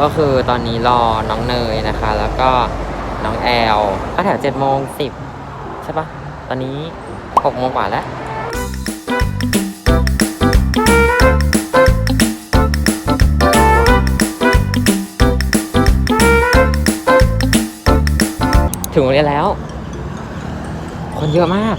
ก็คือตอนนี้รอน้องเนยนะคะ แล้วก็น้องแอลก็แถวเจ็ดโมงสิบใช่ปะตอนนี้หกโมงกว่าแล้วถึงโรงเรียนแล้ว คนเยอะมาก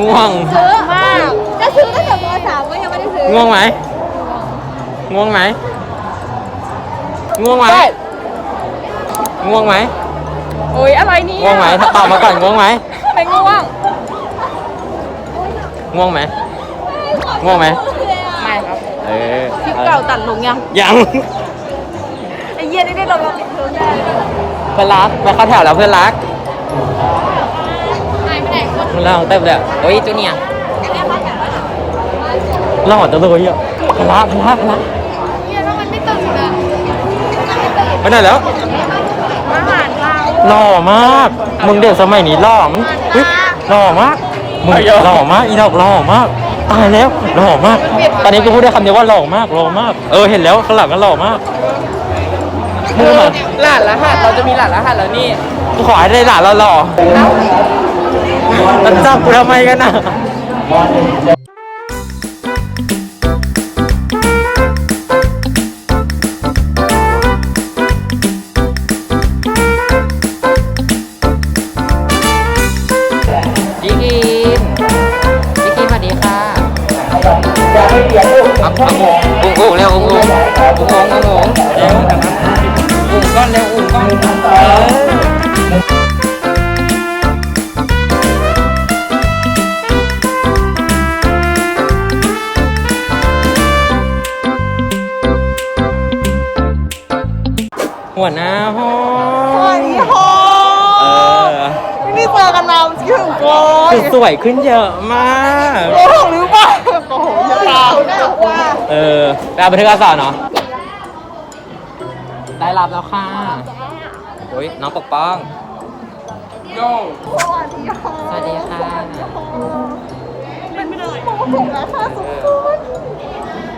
ง่วง ซื้อมาก จะซื้อตั้งแต่มสามก็ยังไม่ได้ซื้อง่วงไหม ง่วงไหม ง่วงไหม ง่วงไหม โอ้ยอะไรเนี่ยง่วงไหม ถ้าตอบมาก่อนง่วงไหม ไม่ง่วง ง่วงไหม ง่วงไหม ไม่ครับ เออคลิปเก่าตัดลงยัง ยังไอ้เหี้ยนี่ได้ลงลงลงได้เพื่อนรักไปเข้าแถวแล้วเพื่อนรักหาย ไปไหนคนเพื่อนรักเต็มเลยโอ้ยจูเนียร์หล่อจังเลยอะเพื่อนรักเพื่อนรักเพื่อนรักเหี้ยถ้ามันไม่ตื่นเลยไปไหนแล้วอาหารเราหล่อมาก มึงเด็กสมัยนี้หล่อมงเฮ้ยหล่อมาก มึงหล่อมาก อีดอกหล่อมาก ตายแล้วหล่อมาก ตอนนี้กูพูดได้คำเดียวว่าหล่อมากหล่อมาก เออเห็นแล้วข้างหลังก็หล่อมากมึงมาหลานรหัสเราจะมีหลานรหัสแล้วนี่กูขอให้ได้หลานเราหล่อ แล้วจั คือสวยขึ้นเยอะมากโอ้โหหรือเปล่าโอ้โหอย่าตามน่ากลัวเออไปเอาบันทึกการสอนเนาะได้รับแล้วค่ะโอ้ยน้องปกป้องโยสวัสดีค่ะเป็นไม่ได้โอ้โหนะค่ะสุด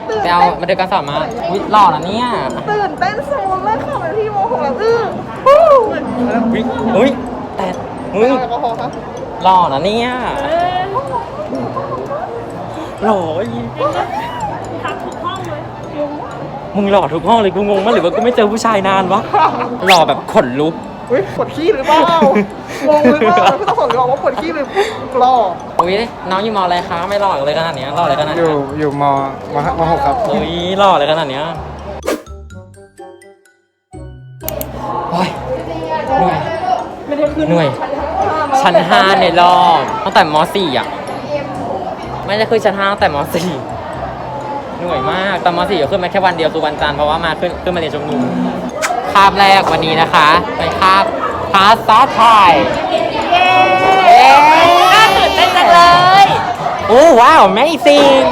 ตื่นไปเอาบันทึกการสอนมาอุ้ยหล่อนะเนี่ยตื่นเต้นสูงมากค่ะเป็นพี่โมโหแบบอื้อฮู้อุ้ยอุ้ยแต่มึง แอลกอฮอล์ครับหล่อนะเนี่ยหล่ออีมึงหล่อทุกห้องเลยกูงงมากหรือว่ากูไม่เจอผู้ชายนานวะหล่อแบบขนลุกอุ้ยปวดขี้หรือเปล่างงหรือเปล่าพี่ต้องสอนหรือเปล่าว่าปวดขี้หรือหล่ออุ้ยน้องอยู่มออะไรคะไม่หล่อเลยขนาดเนี้ยหล่อเลยขนาดอเนี้ยู่ยอยู่มมมหกครับเฮ้ยหล่อเลยขนาดเนี้ยโอ้ยเหนื่อยเหนื่อย ชั้นห้าในรอบตั้งแต่มสี่อะ ไม่ได้ขึ้นชั้นห้าตั้งแต่มสี่เหนื่อยมากตอนมสี่ก็ขึ้นมาแค่วันเดียวคือวันจันทร์เพราะว่ามาขึ้นขึ้นมาเรียนชุมนุมคาบแรกวันนี้นะคะเป็นคาบภาษาไทยเย้น่าตื่นเต้นจังเลยโอ้ว้าว amazing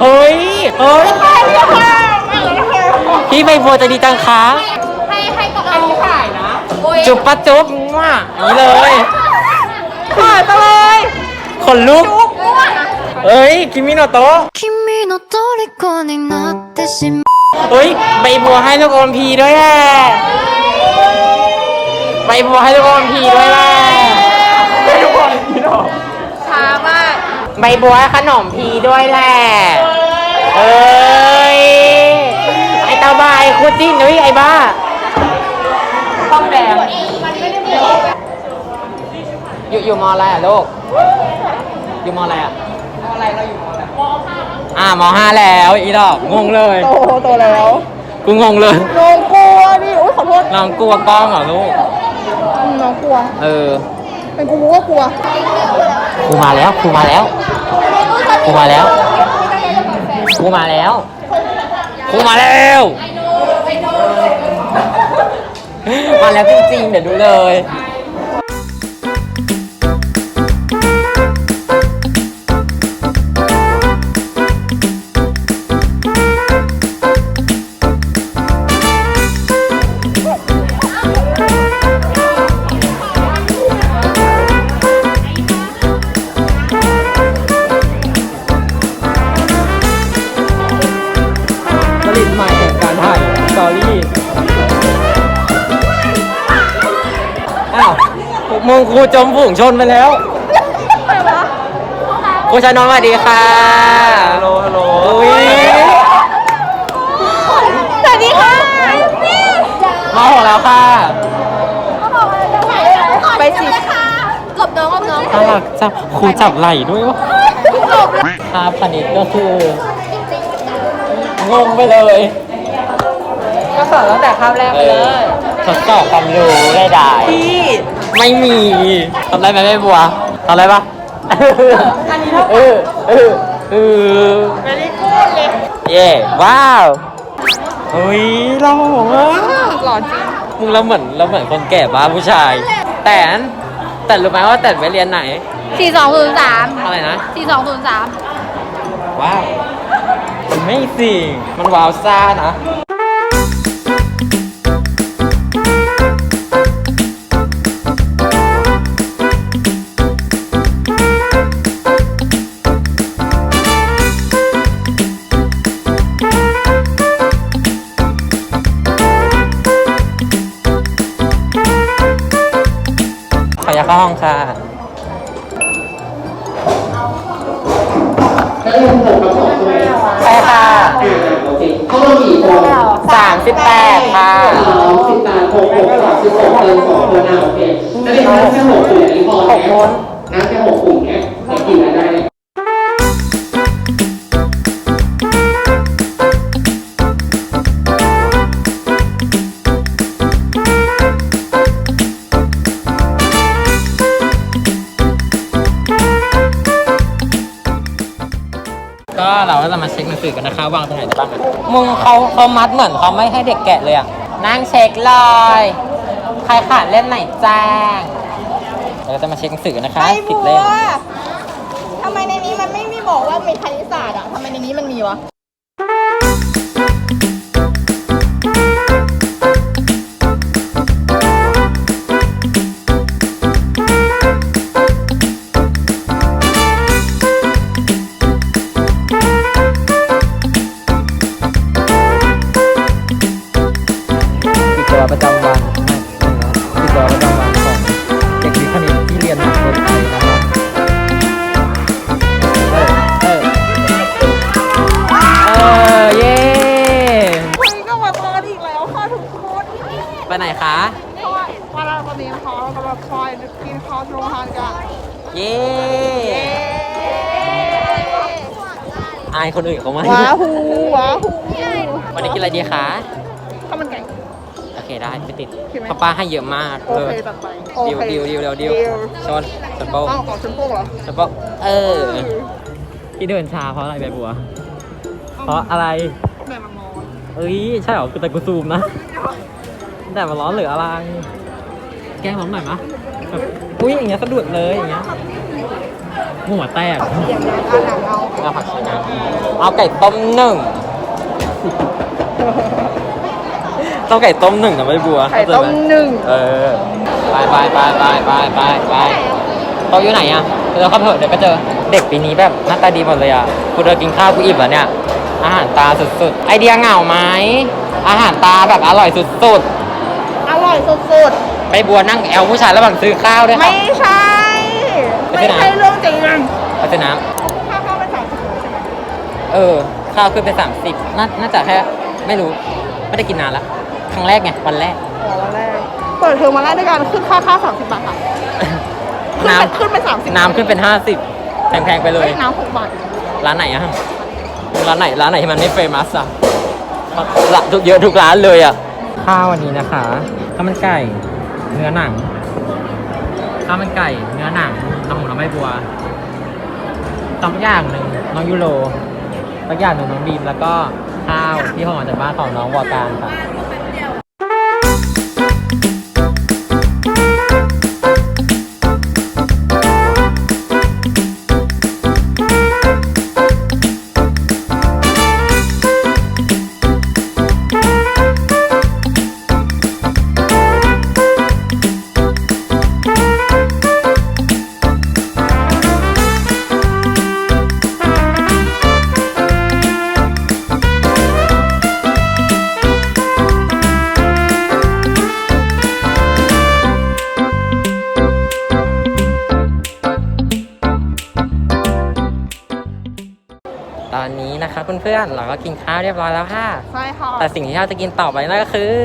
เฮ้ยเฮ้ยพี่ใบบัวใจะดีจังคะ จุบปะจุบว่าอย่างนี้เลย ขายไปเลย ขนลุก เฮ้ย คิมิโนโตะ 君の虜になってしまう เฮ้ย ใบบัวให้ลูกอมพีด้วยแหละใบบัวให้ลูกอมพีด้วยแหละ ช้ามาก ใบบัวให้ขนมพีด้วยแหละเอ้ย ไอตาบายคูจิ้นเฮ้ยไอบ้าห้องแดง อยู่อยู่มออะไรอะลูก อยู่มออะไรอะ มออะไรเราอยู่มออะไรอ่ามห้าแล้วอีดอกงงเลย โตโตแล้วกูงงเลย น้องกลัวดิอุ้ยขอโทษน้องกลัวกล้องเหรอลูก อืมน้องกลัว เออเป็นกูก็กลัว ครูมาแล้วครูมาแล้วครูมาแล้วครูมาแล้วครูมาแล้วมาแล้วจริงๆเดี๋ยวดูเลย มึงครูจมฝูงชนไปแล้วครูชานนท์สวัสดีค่ะฮัลโหลฮัลโหลอุ้ยสวัสดีค่ะมาของแล้วค่ะไปสิหลบน้องหลบน้องน่ารักจับครูจับไหล่ด้วยวะคาบคณิตก็คืองงไปเลยก็สอนตั้งแต่คาบแรกเอไปเลอยทดสอบความรู้ได้ได้พี่ ไม่มีทำได้ไหมแม่บัวทำได้ปะเออเออเออไม่ได้พูดเลยเย่ว้าวเฮ้ยเราอะหล่อจริงมึงเราเหมือนเราเหมือนคนแก่บ้าผู้ชาย แต่นแต่รู้ไหมว่าแต่นไปเรียนไหนสี่สองศูนย์สามอะไรนะสี่สองศูนย์สามว้าวไม่สิมันว้าวซ่านะ ขออยากเข้าห้องค่ะใช่ค่ะเขาเรากี่คนสามสิบแปดค่ะ สองสิบแปดหกหกสามสิบหกเกินสองคนอะโอเคแล้วเป็นนักแค่หกกลุ่มนี้พอไหมนักแค่หกกลุ่มเนี้ยจะกินอะไรได้ ก็เราก็จะมาเช็คหนังสือกันนะคะวางตรงไหนได้บ้างอะมึงเขาเขามัดเหมือนเขาไม่ให้เด็กแกะเลยอะนั่งเช็คเลยใครขาดเล่มไหนแจ้งเราก็จะมาเช็คหนังสือกันนะคะสิบเล่ม ทำไมในนี้มันไม่มีบอกว่ามีคณิตศาสตร์อะทำไมในนี้มันมีวะ คนอื่นเขาไหมว้าฮูว้าฮูวันนี้กินอะไรดีคะข้าวมันไก่โอเคได้ไม่ติดโอเคไหมป้าป้าให้เยอะมากโอเคตัดไปโอดิวเคดิวดิวดิวดิวชนชนโป้อ้าวของชมพู่เหรอชนโป้เออที่เดินช้าเพราะอะไรใบบัว เพราะอะไรแม่มันมองเอ้ยใช่เหรอแต่กูซูมนะแต่มันร้อนหรืออะไรแกล้งร้อนหน่อยมะแบบอุ้ยอย่างเงี้ยสะดุดเลยอย่างเงี้ย หัวแตกอย่างนั้นอันหนังเอาเอาผักชีนะเอาไก่ต้มหนึ่งต้องไก่ต้มหนึ่งนะใบบัวไข่ต้มหนึ่งเออไปไปไปไปไปไปไปโต๊ะอยู่ไหนอะเราเข้าไปเถอะเดี๋ยวก็เจอเด็กปีนี้แบบหน้าตาดีหมดเลยอะกูเดินกินข้าวกูอิ่มแล้วเนี่ยอาหารตาสุดๆ ไอเดียเหงาไหมอาหารตาแบบอร่อยสุดอร่อยสุดๆ ไปบัวนั่งแอลผู้ชายระหว่างซื้อข้าวด้วยๆค่ะไม่ใช่ ไม่ไม่ใช่นะใช่ เรื่องจริงไปซื้อน้ข้าวข้าวไปสามสิบเลยใช่ไหมำเออ ข้าวขึ้นไปสามสิบน่าน่าจะแค่ไม่รู้ ไม่ได้กินนานละครั้งแรกไงวันแรก อ๋อวันแรกเปิดเทอมมาแรกด้วยกันขึ้นค่าข้าวสามสิบบาทค่ะขึ้นน้ไปขึ้นไปสามสิบำน้ำขึ้นเป็นห้าสิบแพงๆไปเลย น้ำหกบาทร้านไหนอะร้านไหน ร้านไหนที่มันไม่เฟมัสอะละทุกเยอะทุกร้านเลยอะข้าววันนี้นะคะข้าวมันไก่ เนื้อหนัง ข้าวมันไก่ เนื้อหนังน้ำหมูน้ำใบบัวสองอย่างหนึ่งน้องยูโรสักอย่างหนึ่งน้องบีมแล้วก็ข้าวที่ห่อมาจากบ้านของน้องวอการค่ะ อนนี้นะคะเพื่อนๆเราก็กินข้าวเรียบร้อยแล้วค่ะ ใช่ค่ะแต่สิ่งที่เราจะกินต่อไปนั่นก็คือ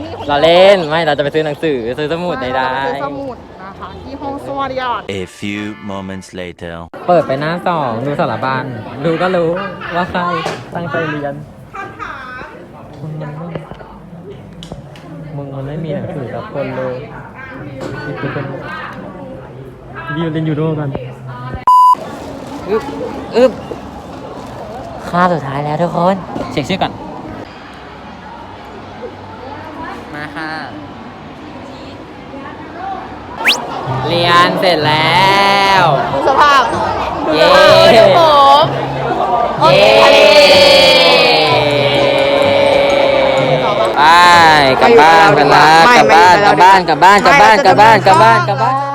นี่คนเราเล่นไม่เราจะไปซื้อหนังสือซื้อสมุดใดเราจะซื้อสมุดนะคะที่ห้องสวัสดิการ A few moments later. ๆเปิดไปหน้าสองดูสารบัญดูก็รู้ว่าใครตั้งใจเรียนมึงมันไม่มึงมันไม่มีหนังสือกับคนเลยนี่คือคนวิวเล่นยูโดกัน อึ๊บอึ๊บข้าสุดท้ายแล้วทุกคนเช็คชื่อก่อน มาค่ะ เรียนเสร็จแล้วดูสภาพเย้ดูผมเย้ไปกลับบ้านกันละกลับบ้านกลับบ้านกลับบ้านกลับบ้านกลับบ้านกลับบ้านกลับบ้าน